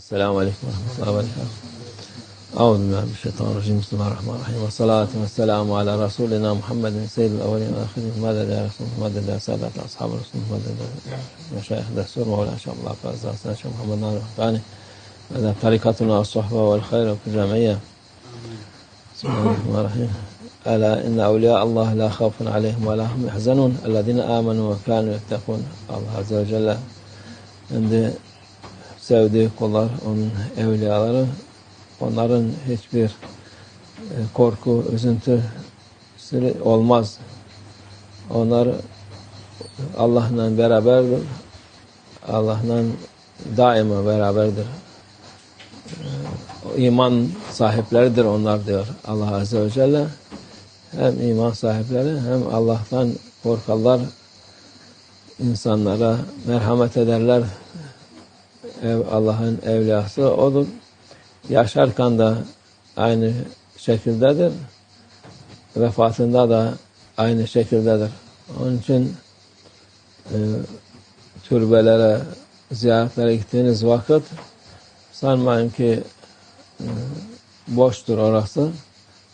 السلام عليكم ورحمة الله وبركاته. أعوذ بالله من الشيطان الرجيم. بسم الله الرحمن الرحيم. والصلاة والسلام على رسولنا محمد سيد الأولين والآخرين. مدد يا رسول مدد يا سادة أصحاب الرسول مدد مشايخ دستور مولانا شاء الله فاز شيخ محمد نار الرحماني مدد طريقتنا والصحبة والخير وفي الجمعية بسم الله الرحمن الرحيم. ألا إن أولياء الله لا خوف عليهم ولا هم يحزنون. الذين آمنوا وكانوا يتقون. Azze ve Celle Şimdi sevdiği kullar, onun evliyaları, onların hiçbir e, korku, üzüntü olmaz. Onlar Allah'la beraberdir. Allah'la daima beraberdir. E, iman sahipleridir onlar diyor Allah Azze ve Celle. Hem iman sahipleri hem Allah'tan korkarlar, insanlara merhamet ederler, Allah'ın evliyası odur. Yaşarken de aynı şekildedir. Vefatında da aynı şekildedir. Onun için e, türbelere, ziyaretlere gittiğiniz vakit sanmayın ki e, boştur orası.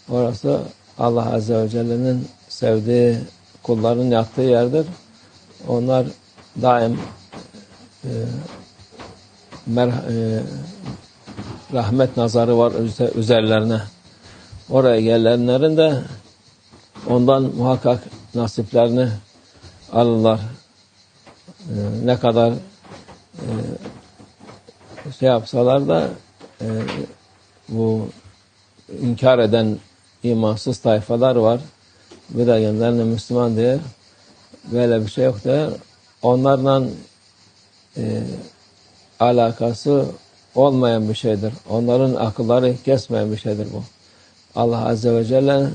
Orası Allah Azze ve Celle'nin sevdiği kulların yattığı yerdir. Onlar daim e, rahmet nazarı var üzerlerine. Oraya gelenlerin de ondan muhakkak nasiplerini alırlar. E, ne kadar e, şey yapsalar da e, bu inkar eden imansız tayfalar var. Bir de kendilerine Müslüman diye böyle bir şey yok der. Onlarla e, alakası olmayan bir şeydir. Onların akılları kesmeyen bir şeydir bu. Allah Azze ve Celle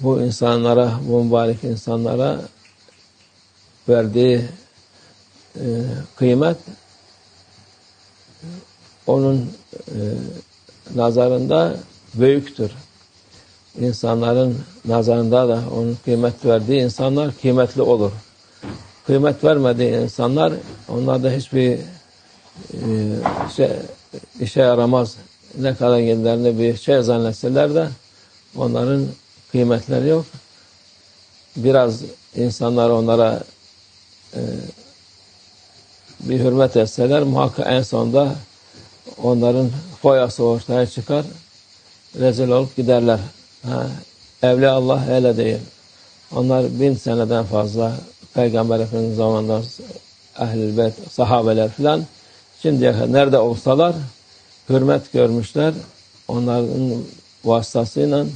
bu insanlara, bu mübarek insanlara verdiği e, kıymet onun e, nazarında büyüktür. İnsanların nazarında da onun kıymet verdiği insanlar kıymetli olur kıymet vermediği insanlar onlarda hiçbir e, şey, işe yaramaz. Ne kadar kendilerini bir şey zannetseler de onların kıymetleri yok. Biraz insanlar onlara e, bir hürmet etseler muhakkak en sonunda onların foyası ortaya çıkar. Rezil olup giderler. Ha, evli Allah öyle değil. Onlar bin seneden fazla Peygamber Efendimiz zamanında ehl-i beyt, sahabeler filan şimdiye nerede olsalar hürmet görmüşler. Onların vasıtasıyla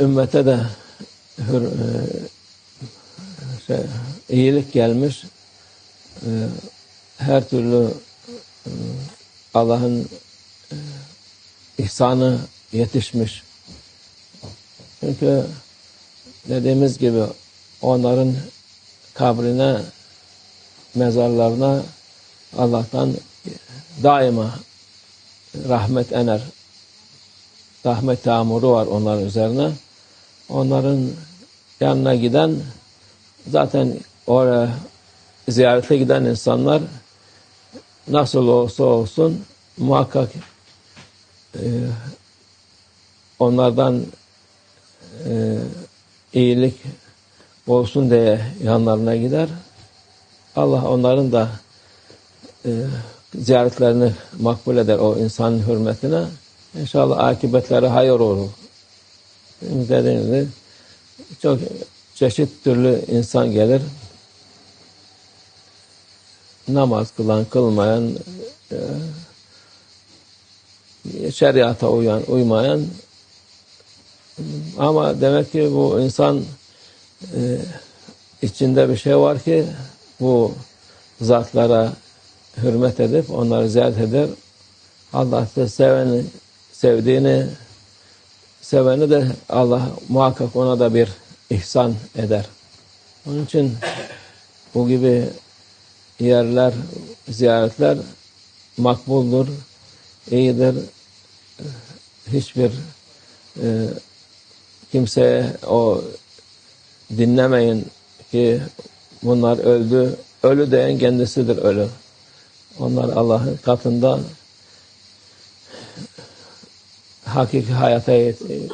ümmete de hür, e, şey, iyilik gelmiş. E, her türlü e, Allah'ın ihsanı yetişmiş. Çünkü dediğimiz gibi onların kabrine, mezarlarına Allah'tan daima rahmet ener. Rahmet tamuru var onların üzerine. Onların yanına giden zaten oraya ziyarete giden insanlar nasıl olsa olsun muhakkak e, onlardan e, iyilik olsun diye yanlarına gider. Allah onların da e, ziyaretlerini makbul eder o insanın hürmetine. İnşallah akıbetleri hayır olur. Dediğim gibi çok çeşit türlü insan gelir. Namaz kılan, kılmayan, e, şeriata uyan, uymayan ama demek ki bu insan e, içinde bir şey var ki bu zatlara hürmet edip onları ziyaret eder. Allah da seveni, sevdiğini seveni de Allah muhakkak ona da bir ihsan eder. Onun için bu gibi yerler, ziyaretler makbuldur, iyidir. Hiçbir e, kimseye o dinlemeyin ki bunlar öldü. Ölü diyen kendisidir ölü. Onlar Allah'ın katında hakiki hayata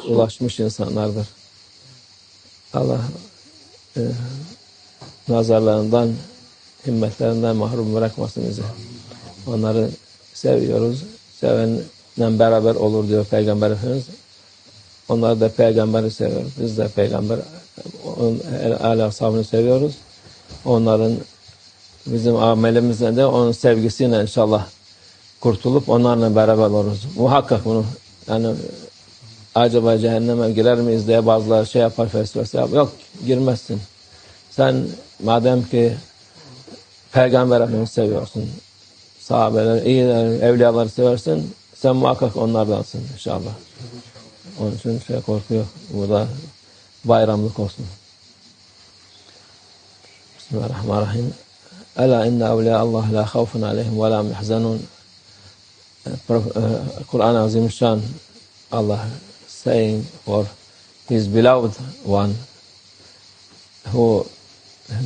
ulaşmış insanlardır. Allah e, nazarlarından, himmetlerinden mahrum bırakmasın bizi. Onları seviyoruz. Sevenle beraber olur diyor Peygamber Efendimiz. Onlar da peygamberi seviyoruz. Biz de peygamber âli ashabını seviyoruz. Onların bizim amelimizle de onun sevgisiyle inşallah kurtulup onlarla beraber oluruz. Muhakkak bunu yani acaba cehenneme girer miyiz diye bazıları şey yapar fesvese yapar. Yok girmezsin. Sen madem ki Peygamber Efendimiz seviyorsun, sahabeler, iyi evliyaları seversin, sen muhakkak onlardansın inşallah. Onun için şey korkuyor. Bu da bayramlık olsun. Bismillahirrahmanirrahim. Ela inne evliya Allah la khawfun aleyhim ve la yahzanun. Kur'an-ı Azimüşşan Allah saying for his beloved one who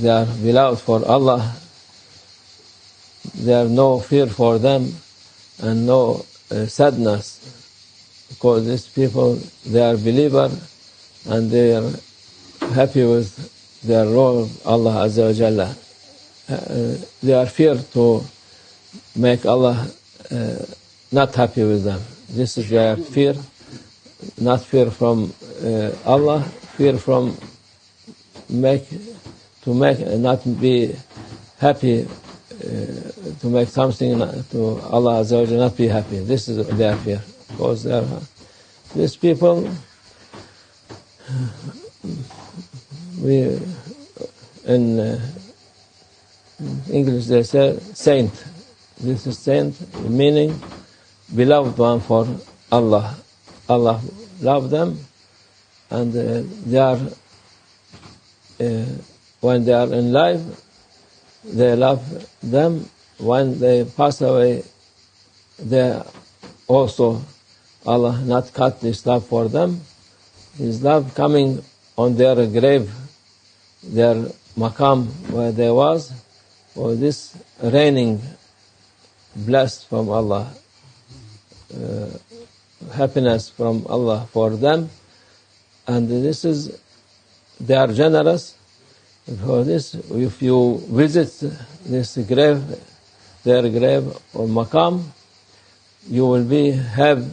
they are beloved for Allah there are no fear for them and no uh, sadness because these people, they are believer and they are happy with their role Allah Azza wa Jalla. Uh, they are fear to make Allah uh, not happy with them. This is their fear, not fear from uh, Allah, fear from make to make not be happy uh, to make something to Allah Azza wa Jalla not be happy. This is their fear because these people we in uh, English they say saint. This is saint meaning beloved one for Allah. Allah love them and uh, they are uh, when they are in life they love them. When they pass away they also Allah not cut this love for them. His love coming on their grave, their makam where they was, for this raining blessed from Allah, uh, happiness from Allah for them. And this is, they are generous. For this, if you visit this grave, their grave or makam, you will be have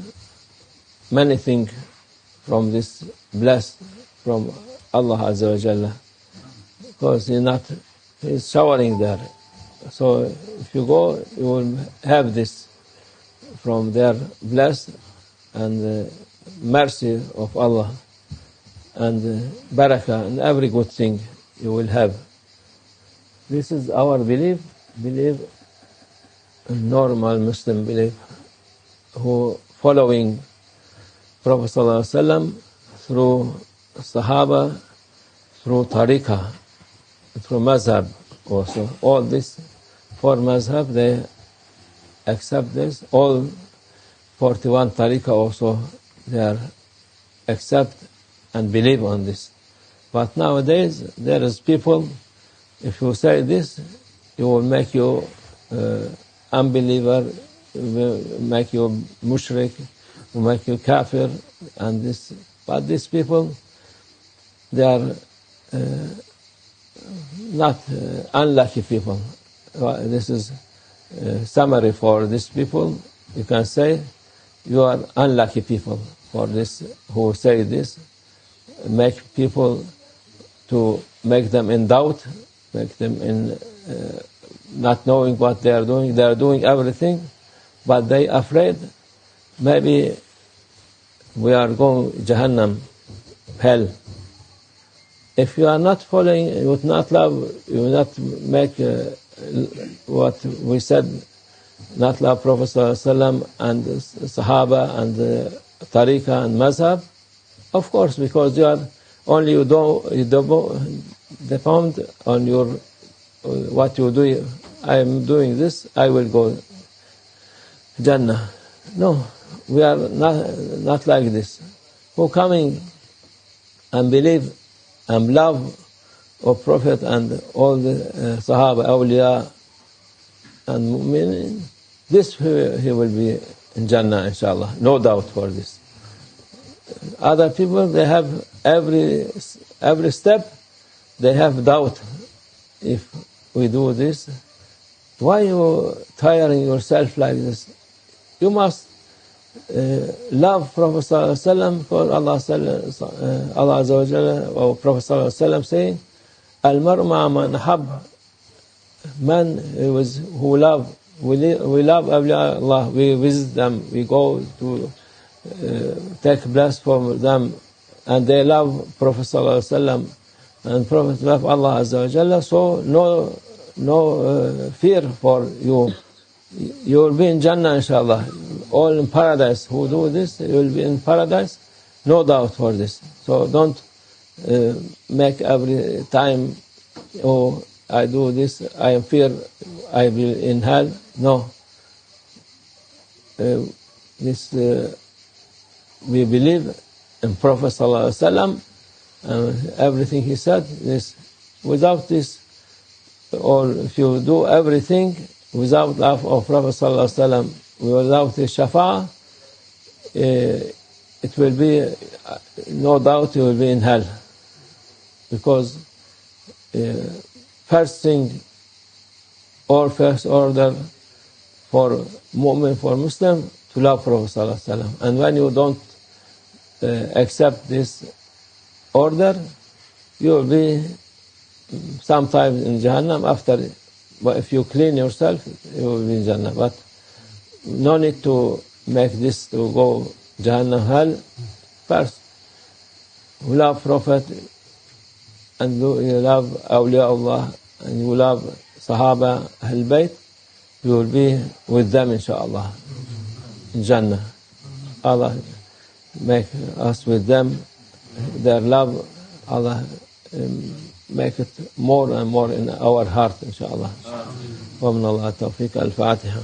many things from this blessed from Allah Azza wa Jalla. Because he's not, he's showering there. So if you go, you will have this from their blessed and uh, mercy of Allah and uh, barakah and every good thing you will have. This is our belief, belief, normal Muslim belief, who following Prophet ﷺ through Sahaba, through Tariqah, through Mazhab also. All this four Mazhab, they accept this. All 41 Tariqah also, they are accept and believe on this. But nowadays, there is people, if you say this, it will make you uh, unbeliever, will make you mushrik, make you kafir, and this, but these people, they are uh, not uh, unlucky people. This is a summary for these people. You can say you are unlucky people for this who say this. Make people to make them in doubt, make them in uh, not knowing what they are doing. They are doing everything, but they afraid maybe we are going Jahannam, hell. If you are not following, you not love, you will not make uh, what we said, not love Prophet ﷺ and Sahaba and uh, Tariqah and Mazhab, of course, because you are only you don't you depend on your uh, what you do. I am doing this, I will go Jannah. No, we are not, not like this. Who coming and believe and love of Prophet and all the uh, Sahaba, awliya, and mu'min, this he, he will be in Jannah, inshallah. No doubt for this. Other people, they have every, every step, they have doubt. If we do this, why you tiring yourself like this? You must love Prophet ﷺ for Allah, uh, Allah Azza wa Jalla, or Prophet ﷺ saying, Al-mar man hab, man was, who love, we, we love Allah, we visit them, we go to uh, take bless from them, and they love Prophet ﷺ, and Prophet love Allah Azza wa Jalla, so no, no uh, fear for you. You will be in Jannah, inshallah all in paradise who do this, you will be in paradise, no doubt for this. So don't uh, make every time, oh, I do this, I am fear, I will in hell. No. Uh, this uh, we believe in Prophet sallallahu and everything he said. This without this, or if you do everything without love of Prophet sallallahu without the shafa, uh, it will be, no doubt, you will be in hell. Because uh, first thing, or first order for mu'min, for Muslim, to love Prophet ﷺ. And when you don't uh, accept this order, you will be sometimes in Jahannam after, but if you clean yourself, you will be in Jannah. But no need to make this to go Jahannam hell. First, we love Prophet and you love awliya Allah and you love Sahaba Ahl Bayt, you will be with them inshallah in Jannah. Allah make us with them, their love, Allah um, make it more and more in our heart inshallah. ومن الله التوفيق الفاتحة